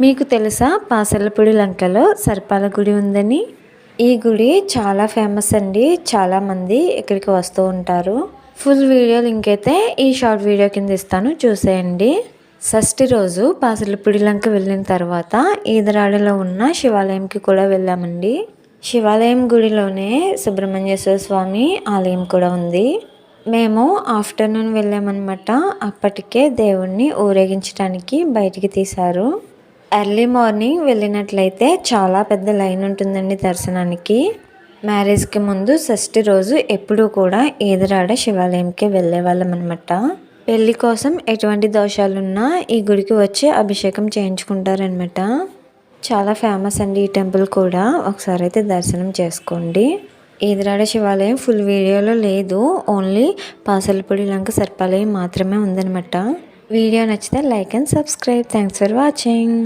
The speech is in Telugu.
మీకు తెలుసా పాసలపూడి లంకలో సర్పాల గుడి ఉందని? ఈ గుడి చాలా ఫేమస్ అండి. చాలామంది ఇక్కడికి వస్తూ ఉంటారు. ఫుల్ వీడియో లింక్ అయితే ఈ షార్ట్ వీడియో కింద ఇస్తాను. చూసేయండి. షష్ఠి రోజు పాసలపూడి లంక వెళ్ళిన తర్వాత ఈదరాడిలో ఉన్న శివాలయంకి కూడా వెళ్ళామండి. శివాలయం గుడిలోనే సుబ్రహ్మణ్యేశ్వర స్వామి ఆలయం కూడా ఉంది. మేము ఆఫ్టర్నూన్ వెళ్ళామన్నమాట. అప్పటికే దేవుణ్ణి ఊరేగించడానికి బయటికి తీశారు. ఎర్లీ మార్నింగ్ వెళ్ళినట్లయితే చాలా పెద్ద లైన్ ఉంటుందండి దర్శనానికి. మ్యారేజ్కి ముందు షష్ఠి రోజు ఎప్పుడూ కూడా ఈదరాడ శివాలయంకి వెళ్ళేవాళ్ళం అనమాట పెళ్ళి కోసం ఎటువంటి దోషాలున్నా ఈ గుడికి వచ్చి అభిషేకం చేయించుకుంటారనమాట చాలా ఫేమస్ అండి ఈ టెంపుల్ కూడా. ఒకసారి అయితే దర్శనం చేసుకోండి. ఈదరాడ శివాలయం ఫుల్ వీడియోలో లేదు. ఓన్లీ పాసలపూడి లంక సర్పాలయం మాత్రమే ఉందనమాట వీడియో నచ్చితే like and subscribe thanks for watching